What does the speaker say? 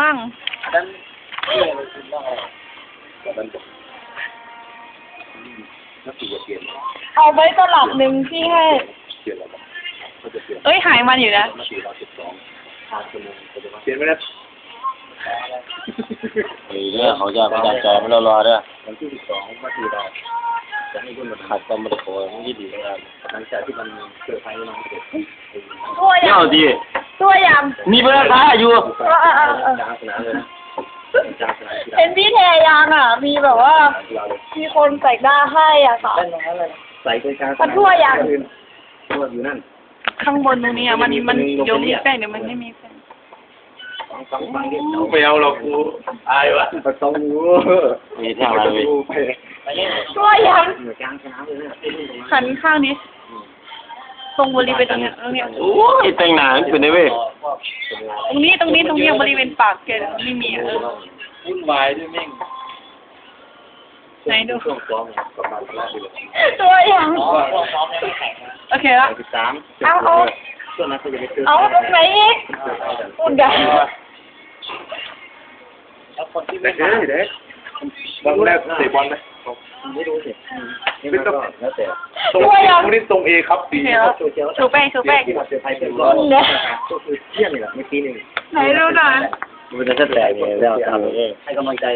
มั่งดันเที่ยวมันคือว่าแต่มันบอกนักตีจะเปลี่ยนเอาไว้ตลับหนึ่งที่ให้เปลี่ยนแล้วก็จะเปลี่ยนเอ้ยหายมันอยู่นะนักตีเราสิบสองทางคนนึงก็จะมาเปลี่ยนไม่ได้เฮ้ยเนี่ยเขาจะประจำใจไม่รอรอเด้อวันที่สิบสองมาตีเราจะให้คุณมาขัดกันไม่ได้โผล่ไม่ดีนะหลังจากที่มันเกิดไฟน้องเสร็จตัวอเที่ย่าดี ตัวอย่างมีเบอร์ค้าอยู่จ้างสนามเลยนะจ้างสนามกีฬาเห็นพี่แทยังอะ มีแบบว่ากีฬาเลยมีคนใส่ด้าให้อะค่ะใส่ไปกลางมันทั่วอย่างทั่วอยู่นั่น ข้างบนตรงนี้อะมันมันเดี๋ยวมีแป้งเดี๋ยวมันไม่มีแป้งฟังฟังฟังดิไม่เอาหรอกกูอายวะประตูมีทางอะไรเว้ยตัวอย่างเหนือกลางสนามเลยนะหันข้างนี้ ตรงบริเวณตรงเนี้ยตรงเนี้ยโอ้ยแต่งหนังเป็นไงเว้ยตรงนี้ตรงนี้ตรงเนี้ยบริเวณปากแกไม่มีอะเออวุ่นวายด้วยแม่งไหนดูช่วงซ้อมประมาณแรกเดือนตัวอย่างโอเคละสิบสามเอาเอาช่วงนั้นเขาจะไปซื้อเอาตรงไหนอีกพูดได้เด็กเด็กบอลแรกเตะบอลไหม ไม่รู้สิไม่ต้องแล้วแต่ตัวอย่างนี่ตรงเอครับโอเคละชูแป้งชูแป้งที่เราเจอไทยเป็นรอบก็คือเที่ยงนี่แหละไม่ปีหนึ่งไหนดูหน่อยมันจะแตกเนี่ยแล้วทำเองให้กำลังใจ